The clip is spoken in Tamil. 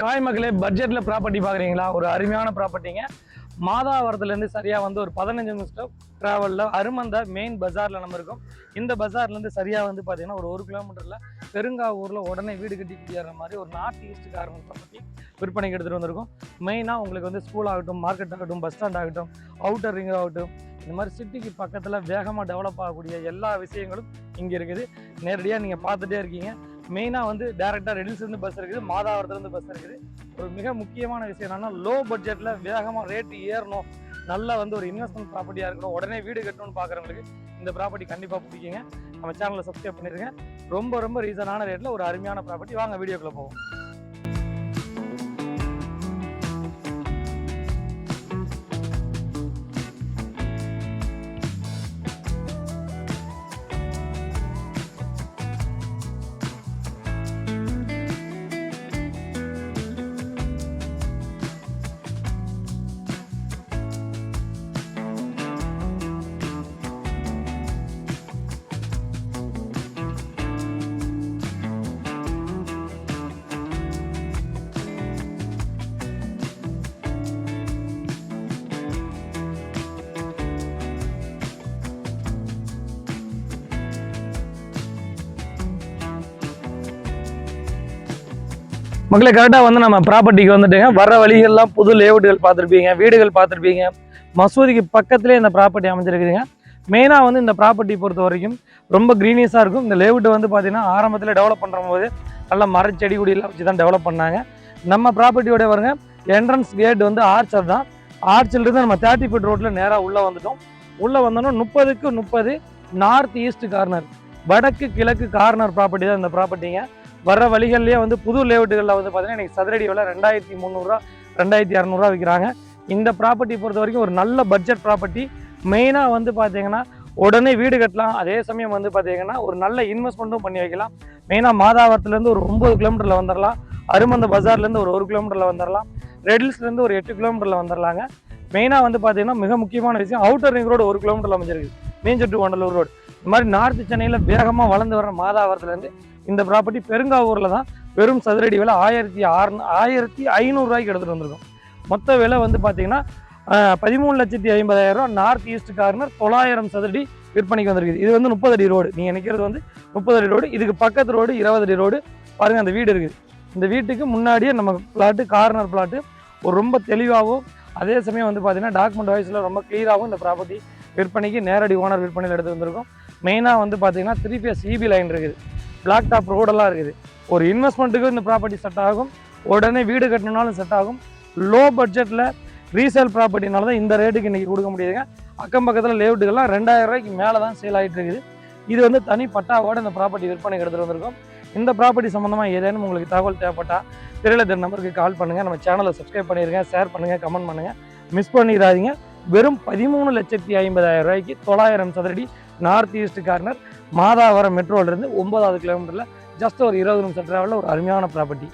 காய் மக்களே பட்ஜெட்ல ப்ராப்பர்ட்டி பார்க்குறீங்களா ஒரு அருமையான ப்ராப்பர்ட்டிங்க மாதாவரத்துலேருந்து சரியாக வந்து ஒரு பதினஞ்சு நிமிஷம் ட்ராவலில் அருமந்த மெயின் பஜாரில் நம்ம இருக்கோம். இந்த பஜார்லேருந்து சரியாக வந்து பார்த்தீங்கன்னா ஒரு ஒரு கிலோமீட்டரில் பெருங்காவூரில் உடனே வீடு கட்டி குடியேற மாதிரி ஒரு நார்த் ஈஸ்ட் கார்மெண்ட் ப்ராப்பர்ட்டி விற்பனைக்கு எடுத்துகிட்டு வந்திருக்கோம். மெயினாக உங்களுக்கு வந்து ஸ்கூல் ஆகட்டும் மார்க்கெட் ஆகட்டும் பஸ் ஸ்டாண்ட் ஆகட்டும் அவுட்டர் ரிங் ஆகட்டும் இந்த மாதிரி சிட்டிக்கு பக்கத்தில் வேகமாக டெவலப் ஆகக்கூடிய எல்லா விஷயங்களும் இங்கே இருக்குது. நேரடியாக நீங்கள் பார்த்துட்டே இருக்கீங்க. மெயினாக வந்து டேரெக்டாக ரெடில்ஸ்லேருந்து பஸ் இருக்குது மாதாவரத்துலேருந்து பஸ் இருக்குது. ஒரு மிக முக்கியமான விஷயம் என்னென்னா லோ பட்ஜெட்டில் வேகமாக ரேட்டு ஏறணும். நல்லா வந்து ஒரு இன்வெஸ்ட்மெண்ட் ப்ராப்பர்ட்டியாக இருக்கணும். உடனே வீடு கட்டணும்னு பார்க்குறவங்களுக்கு இந்த ப்ராப்பர்ட்டி கண்டிப்பாக பிடிக்குங்க. நம்ம சேனலை சப்ஸ்கிரைப் பண்ணிடுங்க ரொம்ப ரொம்ப ரீசனான ரேட்டில் ஒரு அருமையான ப்ராப்பர்ட்டி வாங்க வீடியோக்குள்ளே போவோம். மக்களை கரெக்டாக வந்து நம்ம ப்ராப்பர்ட்டிக்கு வந்துட்டுங்க. வர வழிகள்லாம் புது லேஅவுட்டுகள் பார்த்துருப்பீங்க வீடுகள் பார்த்துருப்பீங்க. மசூதிக்கு பக்கத்துலேயே இந்த ப்ராப்பர்ட்டி அமைஞ்சிருக்குதுங்க. மெயினாக வந்து இந்த ப்ராப்பர்ட்டி பொறுத்த வரைக்கும் ரொம்ப க்ரீனியஸாக இருக்கும். இந்த லேவுட்டு வந்து பார்த்திங்கன்னா ஆரம்பத்தில் டெவலப் பண்ணுற போது நல்ல மரச்செடி குடியெல்லாம் வச்சு தான் டெவலப் பண்ணாங்க. நம்ம ப்ராப்பர்ட்டியோட வருங்க என்ட்ரன்ஸ் கேட் வந்து ஆர்ச்சர் தான். ஆர்ச்சிலிருந்து நம்ம தேர்ட்டி ஃபீட் ரோட்டில் நேராக உள்ளே வந்துட்டோம். உள்ளே வந்தோன்னா முப்பதுக்கு முப்பது நார்த் ஈஸ்ட் கார்னர் வடக்கு கிழக்கு கார்னர் ப்ராப்பர்ட்டி தான் இந்த ப்ராப்பர்ட்டிங்க வர்ற வழிகள்லேயே வந்து புது லேஅவுட்டுகளில் வந்து பார்த்தீங்கன்னா இன்றைக்கி சதுரடி விலை ரெண்டாயிரத்தி முந்நூறுரூவா ரெண்டாயிரத்தி இரநூறுவா விற்கிறாங்க இந்த ப்ராப்பர்ட்டி பொறுத்த வரைக்கும் ஒரு நல்ல பட்ஜெட் ப்ராப்பர்ட்டி மெயினாக வந்து பார்த்தீங்கன்னா உடனே வீடு கட்டலாம். அதே சமயம் வந்து பார்த்தீங்கன்னா ஒரு நல்ல இன்வெஸ்ட்மெண்ட்டும் பண்ணி வைக்கலாம். மெயினாக மாதாவரத்துலேருந்து ஒரு ஒம்பது கிலோமீட்டரில் வந்துடலாம் அருமந்த பஜார்லேருந்து ஒரு ஒரு கிலோமீட்டரில் வந்துடலாம் ரெடில்ஸ்லேருந்து ஒரு எட்டு கிலோமீட்டரில் வந்துடலாங்க மெயினாக வந்து பார்த்தீங்கன்னா மிக முக்கியமான விஷயம் அவுட்டர் ரிங் ரோடு ஒரு கிலோமீட்டரில் அமைஞ்சிருக்கு. மீஞ்சர் டு வண்டலூர் ரோடு இந்த மாதிரி நார்த்து சென்னையில் வேகமாக வளர்ந்து வர மாதாவரத்துலேருந்து இந்த ப்ராப்பர்ட்டி பெருங்காவூரில் தான் வெறும் சதுரடி விலை ஆயிரத்தி ஆறு ஆயிரத்தி ஐநூறுரூவாய்க்கு எடுத்துகிட்டு வந்திருக்கோம். மொத்த விலை வந்து பார்த்தீங்கன்னா பதிமூணு லட்சத்தி ஐம்பதாயிரம் ரூபா நார்த் ஈஸ்ட் கார்னர் தொள்ளாயிரம் சதுரடி விற்பனைக்கு வந்திருக்குது. இது வந்து முப்பது அடி ரோடு நீங்கள் நிற்கிறது வந்து முப்பது அடி ரோடு இதுக்கு பக்கத்து ரோடு இருபது அடி ரோடு பாருங்கள் அந்த வீடு இருக்குது. இந்த வீட்டுக்கு முன்னாடியே நம்ம பிளாட்டு கார்னர் பிளாட்டு ஒரு ரொம்ப தெளிவாகவும் அதே சமயம் வந்து பார்த்தீங்கன்னா டாக்குமெண்ட் வாய்ஸில் ரொம்ப க்ளியராகவும் இந்த ப்ராப்பர்ட்டி விற்பனைக்கு நேரடி ஓனர் விற்பனையில் எடுத்து வந்திருக்கோம். மெயினாக வந்து பார்த்தீங்கன்னா த்ரீ பிஎஸ் சிபி லைன் இருக்குது. பிளாக் டாப் ரோடெல்லாம் இருக்குது. ஒரு இன்வெஸ்ட்மெண்ட்டுக்கு இந்த ப்ராப்பர்ட்டி செட் ஆகும். உடனே வீடு கட்டணுனாலும் செட் ஆகும். லோ பட்ஜெட்டில் ரீசேல் ப்ராப்பர்ட்டினால தான் இந்த ரேட்டுக்கு இன்றைக்கி கொடுக்க முடியுதுங்க. அக்கம் பக்கத்தில் லேவுட்டுகள்லாம் ரெண்டாயிரம் ரூபாய்க்கு மேலே தான் சேல் ஆகிட்டு இருக்குது. இது வந்து தனி பட்டாவோட இந்த ப்ராப்பர்ட்டி விற்பனைக்கு எடுத்துகிட்டு வந்திருக்கோம். இந்த ப்ராப்பர்ட்டி சம்மந்தமாக ஏதேனும் உங்களுக்கு தகவல் தேவைப்பட்டா திரையில தென் நம்பருக்கு கால் பண்ணுங்கள் நம்ம சேனலை சப்ஸ்கிரைப் பண்ணிடுங்க ஷேர் பண்ணுங்கள் கமெண்ட் பண்ணுங்கள் மிஸ் பண்ணிடாதீங்க. வெறும் பதிமூணு லட்சத்தி ஐம்பதாயிரம் ரூபாய்க்கு தொள்ளாயிரம் சதுரடி நார்த் ஈஸ்ட் கார்னர் மாதாவரம் மெட்ரோலேருந்து ஒன்பதாவது கிலோமீட்டரில் ஜஸ்ட் ஒரு இருபது நிமிஷம் ட்ராவலில் ஒரு அருமையான ப்ராப்பர்ட்டி